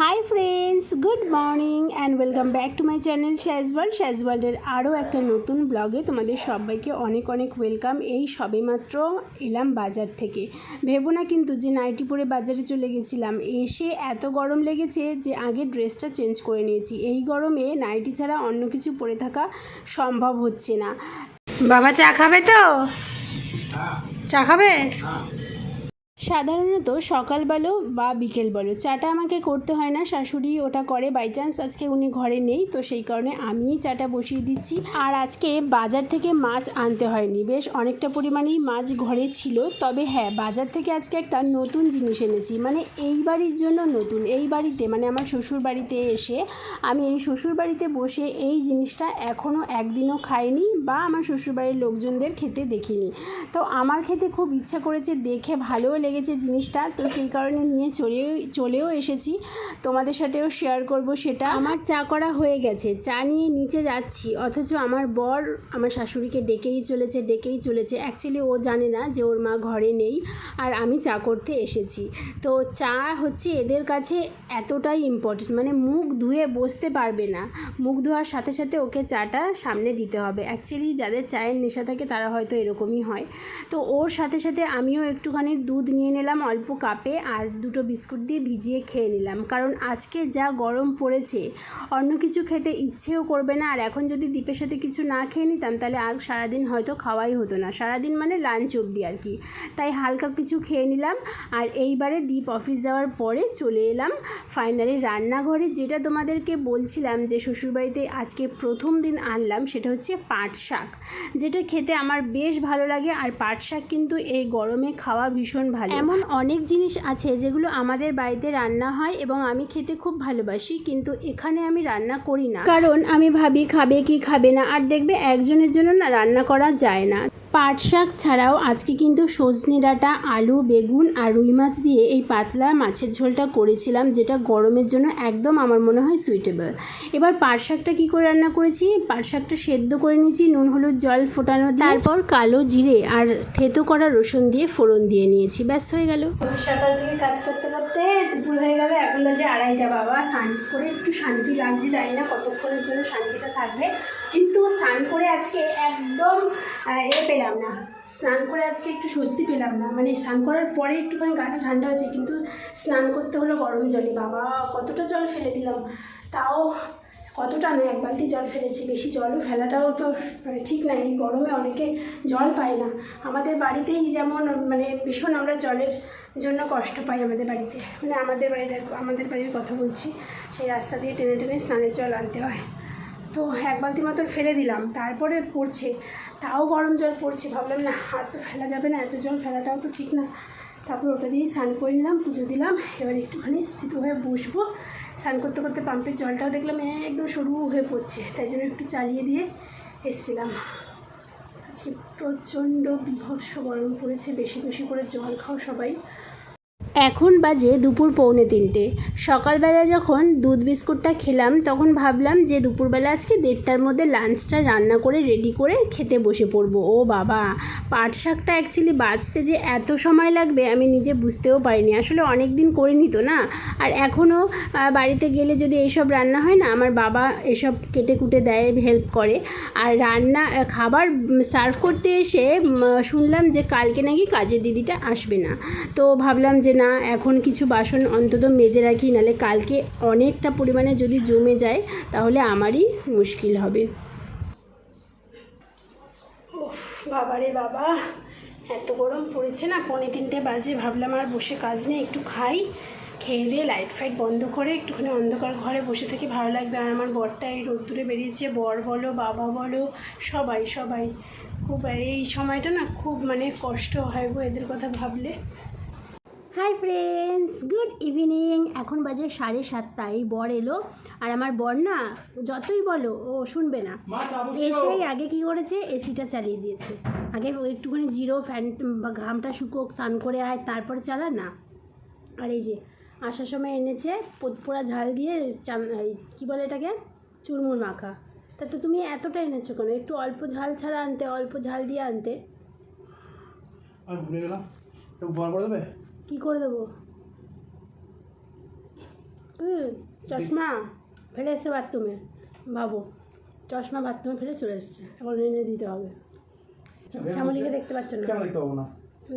Hi friends good morning and welcome back to my channel Shaz World Shaz ওয়ার্ল্ডের আরও একটা নতুন ব্লগে তোমাদের সবাইকে অনেক অনেক ওয়েলকাম এই সবেমাত্র এলাম বাজার থেকে। ভেবো না কিন্তু যে নাইটি পরে বাজারে চলে গেছিলাম এসে এত গরম লেগেছে যে আগে ড্রেসটা চেঞ্জ করে নিয়েছি। এই গরমে নাইটি ছাড়া অন্য কিছু পরে থাকা সম্ভব হচ্ছে না। বাবা চা খাবে তো? চা খাবে? সাধারণত সকাল বলো বা বিকেল বলো, চাটা আমাকে করতে হয় না। শাশুড়ি ওটা করে বাই চান্স আজকে উনি ঘরে নেই, তো সেই কারণে আমিই চাটা বসিয়ে দিচ্ছি। আর আজকে বাজার থেকে মাছ আনতে হয়নি। বেশ অনেকটা পরিমাণেই মাছ ঘরে ছিল, তবে হ্যাঁ বাজার থেকে আজকে একটা নতুন জিনিস এনেছি। মানে এই বাড়ির জন্য নতুন, এই বাড়িতে মানে আমার শ্বশুর বাড়িতে এসে আমি এই শ্বশুর বাড়িতে বসে এই জিনিসটা এখনও একদিনও খাইনি বা আমার শ্বশুরবাড়ির লোকজনদের খেতে দেখিনি। তো আমার খেতে খুব ইচ্ছা করেছে, দেখে ভালোও লেগেছে জিনিসটা, তো সেই কারণে নিয়ে চলে চলেও এসেছি। তোমাদের সাথেও শেয়ার করব সেটা। আমার চা করা হয়ে গেছে, চা নিয়ে নিচে যাচ্ছি, অথচ আমার বর আমার শাশুড়িকে ডেকেই চলেছে ডেকেই চলেছে। অ্যাকচুয়ালি ও জানে না যে ওর মা ঘরে নেই, আর আমি চা করতে এসেছি। তো চা হচ্ছে এদের কাছে এতটাই ইম্পর্টেন্ট মানে মুখ ধুয়ে বসতে পারবে না। মুখ ধোয়ার সাথে সাথে ওকে চাটা সামনে দিতে হবে। অ্যাকচুয়ালি যাদের চায়ের নেশা থাকে তারা হয়তো এরকমই হয়। তো ওর সাথে সাথে আমিও একটুখানি দুধ নিয়ে নিলাম অল্প কাপে আর দুটো বিস্কুট দিয়ে ভিজিয়ে খেয়ে নিলাম। কারণ আজকে যা গরম পড়েছে, অন্য কিছু খেতে ইচ্ছেও করবে না। আর এখন যদি দ্বীপের সাথে কিছু না খেয়ে নিতাম, তাহলে আর সারাদিন হয়তো খাওয়াই হতো না। সারাদিন মানে লাঞ্চ অবধি আর কি। তাই হালকা কিছু খেয়ে নিলাম। আর এইবারে দ্বীপ অফিস যাওয়ার পরে চলে এলাম ফাইনালি রান্নাঘরে। যেটা তোমাদেরকে বলছিলাম যে শ্বশুরবাড়িতে আজকে প্রথম দিন আনলাম, সেটা হচ্ছে পাট শাক। যেটা খেতে আমার বেশ ভালো লাগে। আর পাট শাক কিন্তু এই গরমে খাওয়া ভীষণ ভালো। এমন অনেক জিনিস আছে যেগুলো আমাদের বাড়িতে রান্না হয় এবং আমি খেতে খুব ভালোবাসি, কিন্তু এখানে আমি রান্না করি না। কারণ আমি ভাবি খাবে কি খাবে না, আর দেখবে একজনের জন্য না রান্না করা যায় না। পাট শাক ছাড়াও আজকে কিন্তু সজনে ডাঁটা, আলু, বেগুন আর রুই মাছ দিয়ে এই পাতলা মাছের ঝোলটা করেছিলাম, যেটা গরমের জন্য একদম আমার মনে হয় সুইটেবল এবার পাট শাকটা কী করে রান্না করেছি? পাট শাকটা সেদ্ধ করে নিয়েছি, নুন, হলুদ, জল ফোটানো তারপর কালো জিরে আর থেতো করা রসুন দিয়ে ফোড়ন দিয়ে নিয়েছি, ব্যাস হয়ে গেল। সকাল থেকে কাজ করতে করতে দুপুর হয়ে গেল, এখন বাজে আড়াইটা, বাবা। স্নান করে একটু শান্তি লাগছে, জানি না কতক্ষণের জন্য শান্তিটা থাকবে। কিন্তু স্নান করে আজকে একদম এ পেলাম না। স্নান করে আজকে একটু স্বস্তি পেলাম না। মানে স্নান করার পরে একটুখানি গাটা ঠান্ডা হয়েছে, কিন্তু স্নান করতে হলো গরম জলে। বাবা, কতটা জল ফেলে দিলাম। তাও কতটা না, এক বালতি জল ফেলেছি। বেশি জলও ফেলাটাও তো মানে ঠিক না এই গরমে অনেকে জল পায় না। আমাদের বাড়িতেই যেমন মানে ভীষণ আমরা জলের জন্য কষ্ট পাই আমাদের বাড়িতে। মানে আমাদের বাড়িতে, আমাদের বাড়ির কথা বলছি। সেই রাস্তা দিয়ে টেনে টেনে স্নানের জল আনতে হয়। তো এক বালতি মতন ফেলে দিলাম, তারপরে পড়ছে। তাও গরম জল পড়ছে, ভাবলাম না, হাত তো ফেলা যাবে না, এত জল ফেলাটাও তো ঠিক না। তারপর ওটা দিয়ে স্নান করে নিলাম, পুজো দিলাম, এবার একটুখানি স্থিত হয়ে বসবো। স্নান করতে করতে পাম্পের জলটাও দেখলাম একদম সরু হয়ে পড়ছে, তাই জন্য একটু চালিয়ে দিয়ে এসছিলাম। আজকে প্রচণ্ড বিভৎস গরম পড়েছে, বেশি বেশি করে জল খাও সবাই। এখন বাজে দুপুর পৌনে তিনটে। সকালবেলা যখন দুধ বিস্কুটটা খেলাম, তখন ভাবলাম যে দুপুরবেলা আজকে দেড়টার মধ্যে লাঞ্চটা রান্না করে রেডি করে খেতে বসে পড়ব। ও বাবা, পাট শাকটা অ্যাকচুয়ালি বাঁচতে যে এত সময় লাগবে আমি নিজে বুঝতেও পারিনি। আসলে অনেক দিন করিনি তো না? আর এখনও বাড়িতে গেলে যদি এইসব রান্না হয় না, আমার বাবা এসব কেটে কুটে দেয় হেল্প করে। আর রান্না খাবার সার্ভ করতে এসে শুনলাম যে কালকে নাকি কাজের দিদিটা আসবে না। তো ভাবলাম যে না এখন কিছু বাসন অন্তত মেজে রাখি নাহলে কালকে অনেকটা পরিমাণে যদি জমে যায়, তাহলে আমারই মুশকিল হবে। বাবারে বাবা এত গরম পড়েছে না? পৌনে তিনটে বাজে, ভাবলাম আর বসে কাজ নেই, একটু খাই। খেয়ে দিয়ে লাইট ফাইট বন্ধ করে একটুখানি অন্ধকার ঘরে বসে থেকে, ভালো লাগবে। আর আমার বরটা এই রোদ্দুরে বেরিয়েছে, বর বলো, বাবা বলো, সবাই সবাই। খুব, এই সময়টা না খুব মানে কষ্ট হয় গো এদের কথা ভাবলে। হাই ফ্রেন্ডস গুড ইভিনিং এখন বাজে সাড়ে সাতটা এই বর এলো। আর আমার বর না যতই বলো ও শুনবে না। এসেই আগে কি করেছে? এসিটা চালিয়ে দিয়েছে। আগে একটুখানি জিরো ফ্যান বা ঘামটা শুকোক স্নান করে আয় তারপরে চালা না। আর এই যে আসার সময় এনেছে পোড়া ঝাল দিয়ে কী বলে এটাকে? চুরমুর মাখা। তা তো তুমি এতটা এনেছো কেন? একটু অল্প ঝাল ছাড়া আনতে অল্প ঝাল দিয়ে আনতে। আমি ভুলে গেলাম। দেবে? কী করে দেবো? হুম, চশমা। ফেলে এসছে বাথরুমে ভাবো চশমা বাথরুমে ফেলে চলে এসছে। এখন এনে দিতে হবে। শ্যামলিকে দেখতে পাচ্ছ না। কেন দেখতে পাবো না?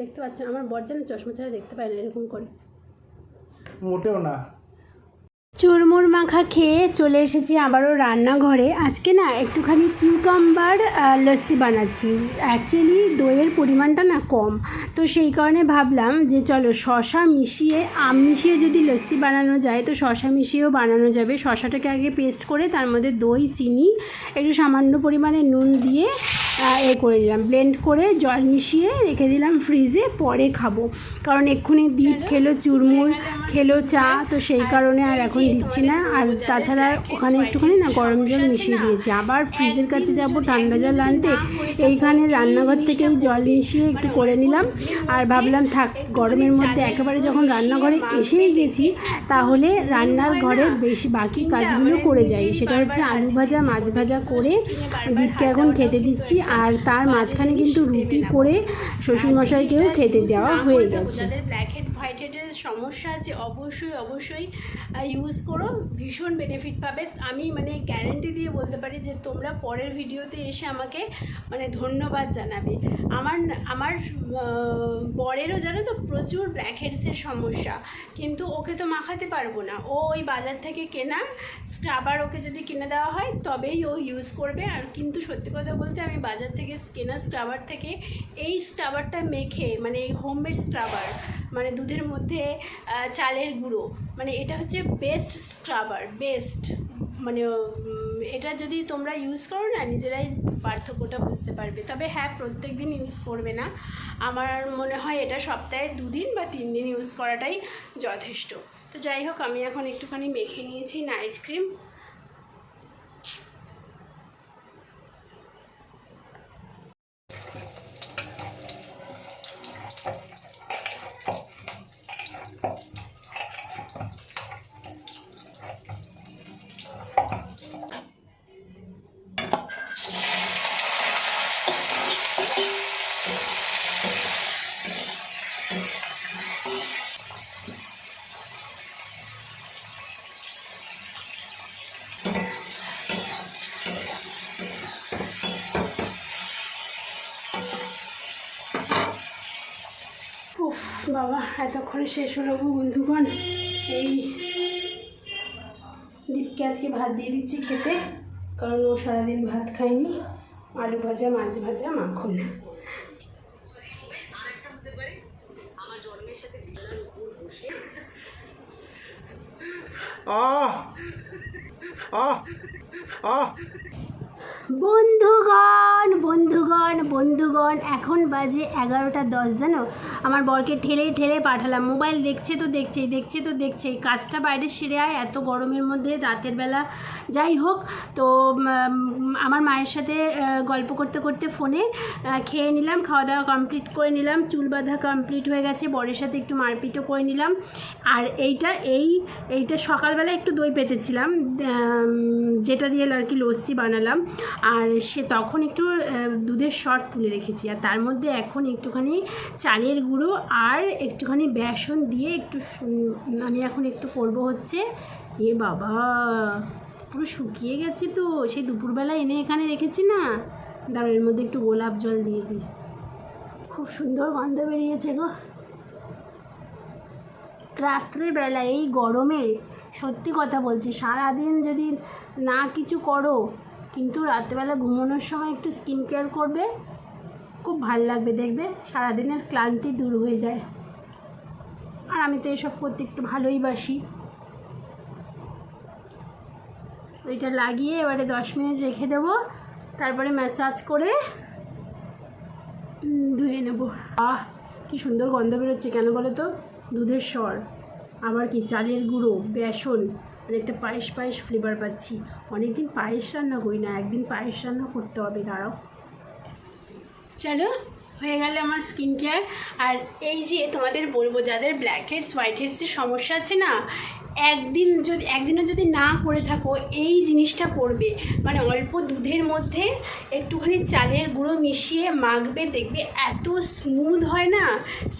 দেখতে পাচ্ছ আমার বর যেন চশমা ছাড়া দেখতে পাই না এরকম করে। মোটেও না। চুরমুর মাখা খেয়ে চলে এসেছি আবারও রান্নাঘরে। আজকে না একটুখানি কিউকাম্বার লস্যি বানাচ্ছি। অ্যাকচুয়ালি দইয়ের পরিমাণটা না কম। তো সেই কারণে ভাবলাম যে চলো শশা মিশিয়ে, আম মিশিয়ে যদি লস্যি বানানো যায়, তো শশা মিশিয়েও বানানো যাবে। শশাটাকে আগে পেস্ট করে তার মধ্যে দই, চিনি, একটু সামান্য পরিমাণে নুন দিয়ে এ করে দিলাম। ব্লেন্ড করে জল মিশিয়ে রেখে দিলাম ফ্রিজে পরে খাব। কারণ এক্ষুনি দ্বীপ খেলো চুরমুর খেলো চা তো সেই কারণে আর এখন দিচ্ছি না। আর তাছাড়া ওখানে একটুখানি না গরম জল মিশিয়ে দিয়েছি। আবার ফ্রিজের কাছে যাব ঠান্ডা জল আনতে। এইখানে রান্নাঘর থেকে জল মিশিয়ে একটু করে নিলাম। আর ভাবলাম থাক গরমের মধ্যে একেবারে যখন রান্নাঘরে এসেই গেছি। তাহলে রান্নার ঘরের বেশি বাকি কাজগুলো করে যাই। সেটা হচ্ছে আলু ভাজা মাছ ভাজা করে দীপকে এখন খেতে দিচ্ছি। আর তার মাঝখানে কিন্তু রুটি করে শ্বশুরমশাইকেও খেতে দেওয়া হয়ে গেছে। হেডের সমস্যা আছে, অবশ্যই অবশ্যই ইউজ করো। ভীষণ বেনিফিট পাবে। আমি মানে গ্যারেন্টি দিয়ে বলতে পারি যে তোমরা পরের ভিডিওতে এসে আমাকে মানে ধন্যবাদ জানাবে। আমার আমার বরেরও জানো তো প্রচুর ব্ল্যাক হেডসের সমস্যা। কিন্তু ওকে তো মাখাতে পারব না। ও ওই বাজার থেকে কেনা স্ক্রাবার ওকে যদি কিনে দেওয়া হয়, তবেই ও ইউজ করবে। আর কিন্তু সত্যি কথা বলতে আমি বাজার থেকে কেনা স্ক্রাবার থেকে এই স্ক্রাবারটা মেখে মানে এই হোমমেড স্ক্রাবার মানে দুধের মধ্যে চালের গুঁড়ো। মানে এটা হচ্ছে বেস্ট স্ক্রাবার বেস্ট মানে এটা যদি তোমরা ইউজ করো না, নিজেরাই পার্থক্যটা বুঝতে পারবে। তবে হ্যাঁ প্রত্যেক দিন ইউজ করবে না। আমার মনে হয় এটা সপ্তাহে দুদিন বা তিন দিন ইউজ করাটাই যথেষ্ট। তো যাই হোক, আমি এখন একটুখানি মেখে নিয়েছি নাইট ক্রিম বাবা, এতক্ষণে শেষ হলো বন্ধুগণ। এই দীপকে আজকে ভাত দিয়ে দিচ্ছি খেতে, কারণ ও সারাদিন ভাত খায়নি। আলু ভাজা, মাছ ভাজা, মাখন। আহ! আহ! আহ! বন্ধুগণ বন্ধুগণ বন্ধুগণ, এখন বাজে এগারোটা দশ, জানো? আমার বরকে ঠেলে ঠেলে পাঠালাম। মোবাইল দেখছে তো দেখছেই, দেখছে তো দেখছেই। কাজটা বাইরে সেরে আয়, এত গরমের মধ্যে রাতের বেলা। যাই হোক, তো আমার মায়ের সাথে গল্প করতে করতে ফোনে খেয়ে নিলাম খাওয়া দাওয়া কমপ্লিট করে নিলাম, চুল বাঁধা কমপ্লিট হয়ে গেছে, বরের সাথে একটু মারপিটও করে নিলাম। আর এইটা, এই, এইটা সকালবেলা একটু দই পেতেছিলাম যেটা দিয়ে আর কি লস্যি বানালাম। আর সে তখন একটু দুধের শর্ট তুলে রেখেছি। আর তার মধ্যে এখন একটুখানি চালের গুঁড়ো আর একটুখানি বেসন দিয়ে একটু আমি এখন একটু করব হচ্ছে, এ বাবা, পুরো শুকিয়ে গেছে তো। সেই দুপুরবেলা এনে এখানে রেখেছি না? দাঁড়ো এর মধ্যে একটু গোলাপ জল দিয়ে দিই। খুব সুন্দর গন্ধ বেরিয়েছে গো। রাত্রেবেলা এই গরমে সত্যি কথা বলছি, সারাদিন যদি না কিছু করো কিন্তু রাত্রেবেলা ঘুমানোর সময় একটু স্কিন কেয়ার করবে, খুব ভালো লাগবে দেখবে, সারাদিনের ক্লান্তি দূর হয়ে যায়। আর আমি তো এসব করতে একটু ভালোই বাসি। ওইটা লাগিয়ে এবারে দশ মিনিট রেখে দেবো, তারপরে ম্যাসাজ করে ধুয়ে নেব। আহ, কি সুন্দর গন্ধ বেরোচ্ছে কেন বলো তো? দুধের স্বর, আবার কি চালের গুঁড়ো, বেসন আর একটা পায়েস পায়েস ফ্লেভার পাচ্ছি। অনেক দিন পায়েস রান্না করি না, একদিন পায়েস রান্না করতে হবে, দাঁড়াও। চলো। হয়ে গেল আমার স্কিন কেয়ার আর এই যে তোমাদের বলব, যাদের ব্ল্যাক হেডস হোয়াইট হেডসের সমস্যা আছে না, একদিন যদি, একদিনও যদি না করে থাকো, এই জিনিসটা করবে। মানে অল্প দুধের মধ্যে একটুখানি চালের গুঁড়ো মিশিয়ে মাখবে, দেখবে এত স্মুথ হয় না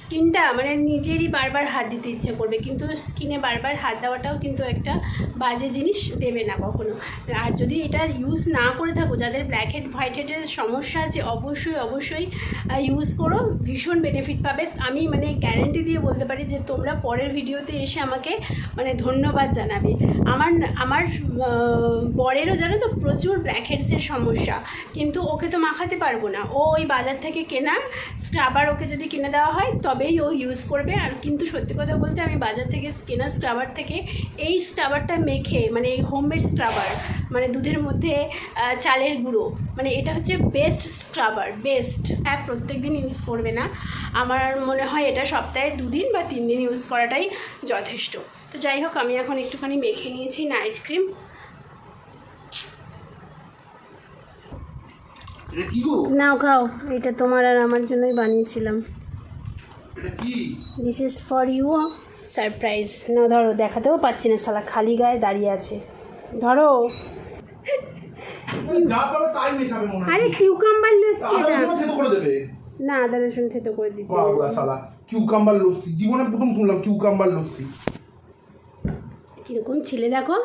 স্কিনটা মানে নিজেরই বারবার হাত দিতে ইচ্ছে করবে। কিন্তু স্কিনে বারবার হাত দেওয়াটাও কিন্তু একটা বাজে জিনিস দেবে না কখনো। আর যদি এটা ইউজ না করে থাকো, যাদের ব্ল্যাক হেড হোয়াইট হেডের সমস্যা আছে, অবশ্যই অবশ্যই ইউজ করো, ভীষণ বেনিফিট পাবে। আমি মানে গ্যারেন্টি দিয়ে বলতে পারি যে তোমরা পরের ভিডিওতে এসে আমাকে মানে ধন্যবাদ জানাবে। আমার আমার বরেরও জানো তো প্রচুর ব্ল্যাক হেডসের সমস্যা। কিন্তু ওকে তো মাখাতে পারব না। ও ওই বাজার থেকে কেনা স্ক্রাবার ওকে যদি কিনে দেওয়া হয়, তবেই ও ইউজ করবে। আর কিন্তু সত্যি কথা বলতে আমি বাজার থেকে কেনা স্ক্রাবার থেকে এই স্ক্রাবারটা মেখে মানে এই হোমমেড স্ক্রাবার মানে দুধের মধ্যে চালের গুঁড়ো মানে এটা হচ্ছে বেস্ট স্ক্রাবার বেস্ট হ্যাঁ প্রত্যেক দিন ইউজ করবে না। আমার মনে হয় এটা সপ্তাহে দুদিন বা তিন দিন ইউজ করাটাই যথেষ্ট। তো যাই হোক আমি এখন একটুখানি মেখে নিয়েছি নাইট ক্রিম নাও খাও এটা তোমার আর আমার জন্যই বানিয়েছিলাম। This is for you surprise না ধরো দেখাতেও পাচ্ছি না শালা খালি গায়ে দাঁড়িয়ে আছে। ধরো। হয়। আরে কিউকাম্বার লস্যি আদা না আদা রসুন থেতো করে দিতে কিউকাম্বার লস্যি। জীবনে প্রথম শুনলাম কিউকাম্বার লস্যি। কীরকম ছিলে দেখো।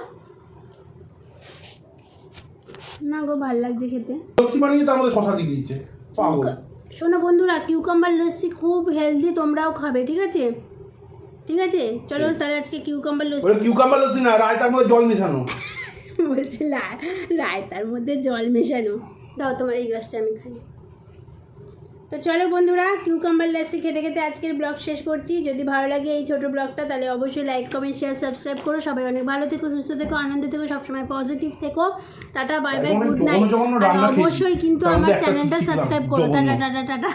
না গো ভালো লাগছে খেতে। লস্যি বানিয়ে তার মধ্যে শশা দিয়ে দিয়েছে। পাগল। শোনো বন্ধুরা কিউকাম্বার লস্যি খুব হেলদি তোমরাও খাবে ঠিক আছে? ঠিক আছে? চলো তাহলে আজকে কিউকাম্বার লস্যি কিউকাম্বার লস্যি না রায়তার মধ্যে জল মেশানো। বলছে রায়তার মধ্যে জল মেশানো। দাও তোমার এই গ্লাসটা আমি খাই। তো চলো বন্ধুরা কিউকাম্বার লাসি খেতে খেতে আজকের ব্লগ শেষ করছি। যদি ভালো লাগে এই ছোট ব্লগটা তাহলে অবশ্যই লাইক কমেন্ট শেয়ার সাবস্ক্রাইব করো। সবাই অনেক ভালো থেকো সুস্থ থেকো আনন্দ থেকো সবসময় পজিটিভ থেকো। Tata bye bye good night অবশ্যই কিন্তু আমার চ্যানেলটা সাবস্ক্রাইব করো। Tata tata tata.